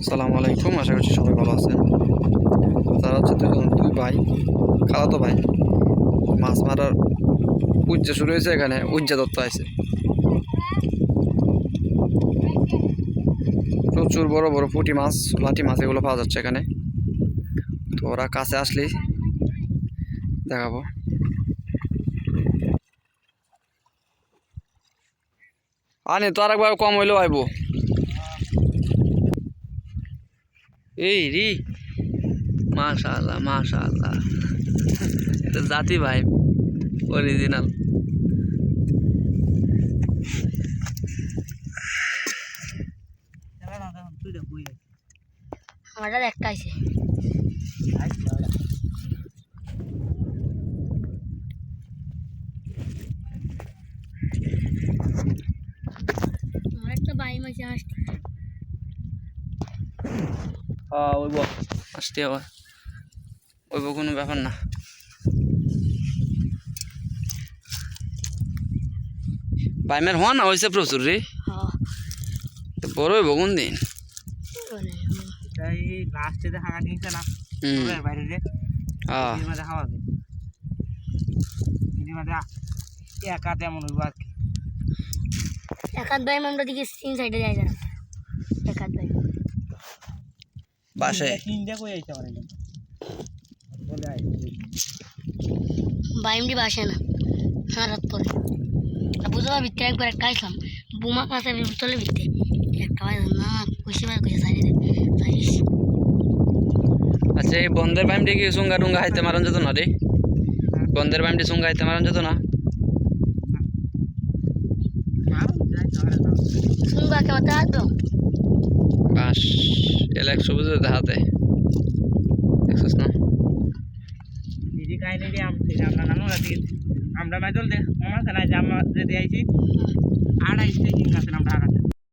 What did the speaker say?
আসসালামু আলাইকুম, আশা করছি সবাই ভালো আছেন। তারা হচ্ছে দুজন, দুই ভাই, খালাতো ভাই। মাছ মারার উজ্জা শুরু হয়েছে এখানে, উজ্জা দত্ত আছে প্রচুর বড় বড় পুঁটি মাছ, লাঠি মাছ এগুলো পাওয়া যাচ্ছে এখানে। তো ওরা কাছে আসলেই দেখাবো। আনি তো আর একবার কম হইলেও আইবো। এই রি মাশাআল্লাহ মাশাআল্লাহ। এটা জাতি ভাই অরিজিনাল আমাদের একটা আছে আমার একটা বাই মাছে আসছে হ্যাঁ ওইব। আসতে আবার। ওইব কোনো ব্যাপার না। বাইমের হওয়া না হয়েছে প্রচুর রে। হ্যাঁ। বড় হইব কোন দিন? না একা তেমন হইব আর কি। আমরা দিকে তিন সাইডে যাই যারা একাত ভাই আই বাইমডি বাসে না হ্যাঁ রাত পরে বুঝতে ভিতরে একবার একটা আসলাম বোমা কাছে চলে ভিতরে একটা না ভাই কইসে সাইডে দে সাইডিস আচ্ছা এই বন্ধের বাইমটি কি সুঙ্গা টুঙ্গা হাইতে মারন যেত না রে? বন্ধের বাইমটি সুঙ্গা হাইতে মারন যেত না? না যাইতে পারে না। শুনবা কে বাতা আসব বাস এলাক সবুজ দেখাতে। দেখছিস না? কাহিনী আমরা নামো আমরা মাইদল দে আমার কাছে যে আমরা যদি আইছি আমরা আগাতে।